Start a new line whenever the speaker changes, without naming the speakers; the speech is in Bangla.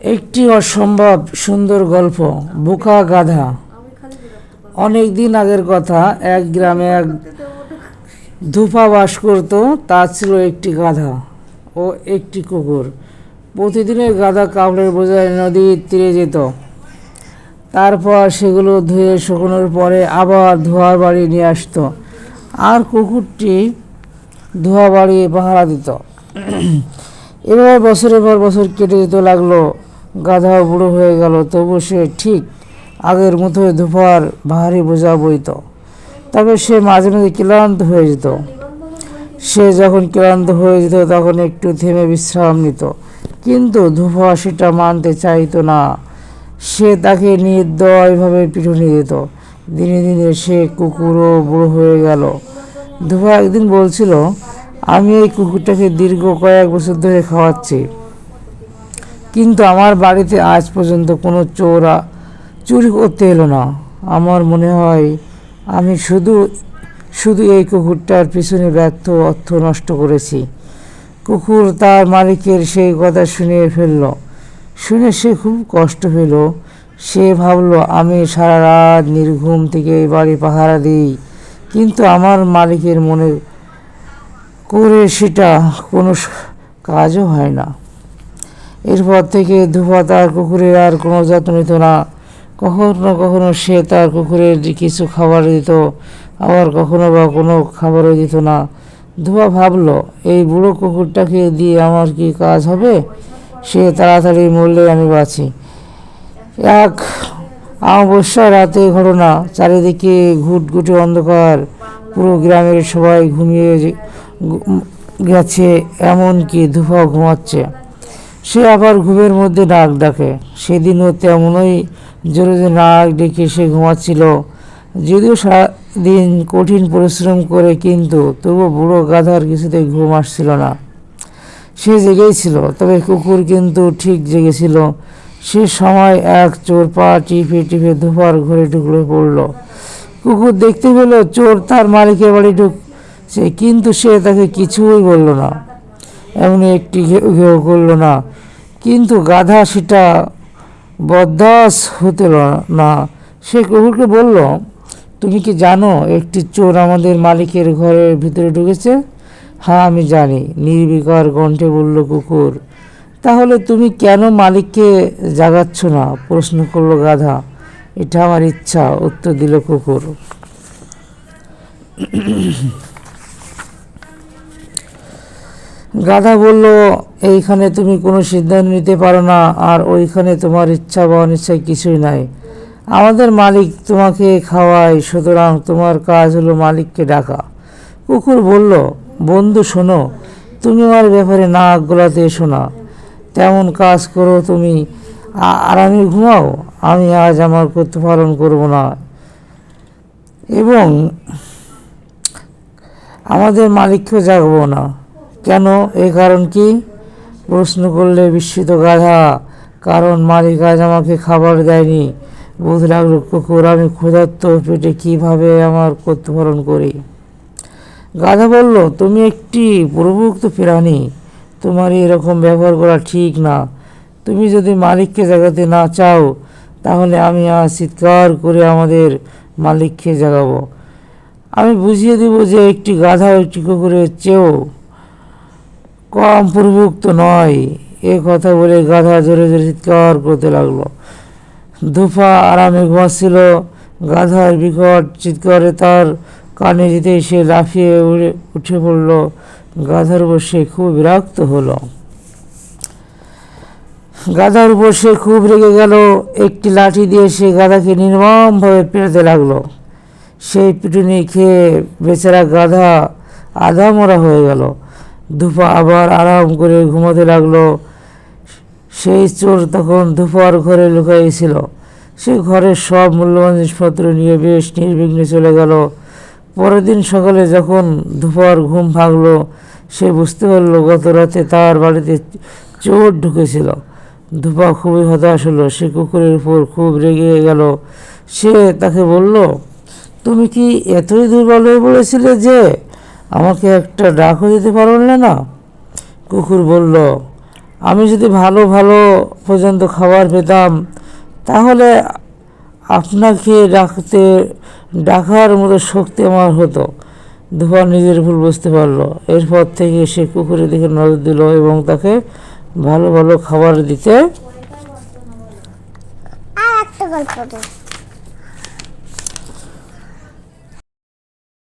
একটি অসম্ভব সুন্দর গল্প, বোকা গাধা। অনেক দিন আগের কথা, এক গ্রামে এক ধূপা বাস করত, তার ছিল একটি গাধা ও একটি কুকুর। প্রতিদিনের গাধা কাপড়ের বোঝায় নদীর তীরে যেত। তারপর সেগুলো ধুয়ে শুকনোর পরে আবার ধোয়ার বাড়ি নিয়ে আসতো। আর কুকুরটি ধোয়া বাড়ি পাহারা দিত। এভাবে বছরের পর বছর কেটে যেতে লাগল, গাধা বুড়ো হয়ে গেল তবু সে ঠিক আগের মতোই ধোপার ভারী বোঝা বইত। তবে সে মাঝে মাঝে ক্লান্ত হয়ে যেত। সে যখন ক্লান্ত হয়ে যেত, তখন একটু থেমে বিশ্রাম নিত। কিন্তু ধোপা সেটা মানতে চাইতো না। সে তাকে নির্দয়ভাবে পিটুনি দিত। দিনে দিনে সে কুকুরও বুড়ো হয়ে গেল। ধোপা একদিন বলছিল আমি এই কুকুরটাকে দীর্ঘ কয়েক বছর ধরে খাওয়াচ্ছি। কিন্তু আমার বাড়িতে আজ পর্যন্ত কোনো চোরা চুরি করতে এলো না। আমার মনে হয় আমি শুধু শুধু এই কুকুরটার পিছনে ব্যর্থ অর্থ নষ্ট করেছি। কুকুর তার মালিকের সেই কথা শুনে ফেলল। শুনে সে খুব কষ্ট পেল। সে ভাবলো, আমি সারা রাত নির্ঘুম থেকে এই বাড়ি পাহারা দিই। কিন্তু আমার মালিকের মনে করে সেটা কোনো কাজও হয় না। এরপর থেকে ধুপা তার কুকুরের আর কোনো যত্ন নিত না। কখনো কখনো সে তার কুকুরের কিছু খাবার দিত, আবার কখনো বা কোনো খাবারও দিত না। ধুপা ভাবলো, এই বুড়ো কুকুরটাকে দিয়ে আমার কি কাজ হবে? সে তাড়াতাড়ি মরলে আমি বাঁচি। এক অমাবস্যা রাতে ঘটনা, চারিদিকে ঘুটঘুটে অন্ধকার। পুরো গ্রামের সবাই ঘুমিয়ে গেছে এমনকি ধুপাও ঘুমাচ্ছে। সে আবার ঘুমের মধ্যে নাক ডাকে। সেদিনও তেমনই জোরে জোরে নাক ডেকে সে ঘুমাচ্ছিল। যদিও সারাদিন কঠিন পরিশ্রম করে, কিন্তু তবু বুড়ো গাধার কিছুতেই ঘুম আসছিল না। সে জেগেই ছিল, তবে কুকুর কিন্তু ঠিক জেগেছিল। সে সময় এক চোর পা টিপে টিপে ধোপার ঘরে ঢুকলে পড়ল। কুকুর দেখতে পেল, চোর তার মালিকের বাড়ি ঢুকছে কিন্তু সে তাকে কিছুই বলল না, এমনি একটি ঘেউ ঘেউ করল না। কিন্তু গাধা সেটা বদাস হতে না। সে কুকুরকে বলল, তুমি কি জানো, একটি চোর আমাদের মালিকের ঘরের ভিতরে ঢুকেছে? হ্যাঁ আমি জানি। নির্বিকার কণ্ঠে বলল কুকুর। তাহলে তুমি কেন মালিককে জাগাচ্ছ না? প্রশ্ন করল গাধা। এটা আমার ইচ্ছা। উত্তর দিল কুকুর। গাধা বলল, এইখানে তুমি কোনো সিদ্ধান্ত নিতে পারো না, আর ওইখানে তোমার ইচ্ছা বা অনিচ্ছা কিছুই নাই। আমাদের মালিক তোমাকে খাওয়ায়, সুতরাং তোমার কাজ হলো মালিককে ডাকা। কুকুর বলল, বন্ধু, শোনো, তুমি আমার ব্যাপারে নাক গলাতে এসো না। তেমন কাজ করো তুমি, আ- আরামে ঘুমাও, আমি আজ আমার পালন করব না। এবং আমাদের মালিককেও জাগবো না। কেন? এই কারণ কি? প্রশ্ন করলে বিস্মিত গাধা। কারণ মালিক আজ আমাকে খাবার দেয়নি। বুঝ লাগল, কুকুর, আমি ক্ষুধার্ত পেটে কীভাবে আমার পালন করি? গাধা বলল, তুমি একটি প্রভুক্ত প্রাণী। তোমার এরকম ব্যবহার করা ঠিক না। তুমি যদি মালিককে জাগাতে না চাও, তাহলে আমি আজ চিৎকার করে আমাদের মালিককে জাগাবো। আমি বুঝিয়ে দেব যে একটি গাধা একটি কুকুরের চেয়েও কম প্রভুক্ত নয়। এ কথা বলে গাধা জোরে জোরে চিৎকার করতে লাগল। ধোফা আরামে ঘুমাচ্ছিল। গাধার বিকট চিৎকারে তার কানে যেতেই সে লাফিয়ে উড়ে উঠে পড়ল। গাধার উপর সে খুব বিরক্ত হলো। গাধার উপর সে খুব রেগে গেল। একটি লাঠি দিয়ে সে গাধাকে নির্মমভাবে পেরোতে লাগল। সেই পিটুনি খেয়ে বেচারা গাধা আধা মরা হয়ে গেল। ধূপা আবার আরাম করে ঘুমাতে লাগল। সেই চোর তখন ধূপার ঘরে লুকাইছিল। সে ঘরের সব মূল্যবান জিনিসপত্র নিয়ে বেশ নির্বিঘ্নে চলে গেল। পরের দিন সকালে যখন ধূপার ঘুম ভাঙলো, সে বুঝতে পারল গত রাতে তার বাড়িতে চোর ঢুকেছিল। ধূপা খুবই হতাশ হলো, সে কুকুরের উপর খুব রেগে গেল। সে তাকে বলল, তুমি কি এতই দুর্বল হয়ে পড়েছিলে যে আমাকে একটা ডাকও দিতে পারলে না? কুকুর বলল, আমি যদি ভালো ভালো পর্যন্ত খাবার পেতাম, তাহলে আপনাকে ডাকতে, ডাকার মতো শক্তি আমার হতো। ধোয়া নিজের ভুল বুঝতে পারল। এরপর থেকে সে কুকুরের দিকে নজর দিল এবং তাকে ভালো ভালো খাবার দিতে
আর একটা গল্প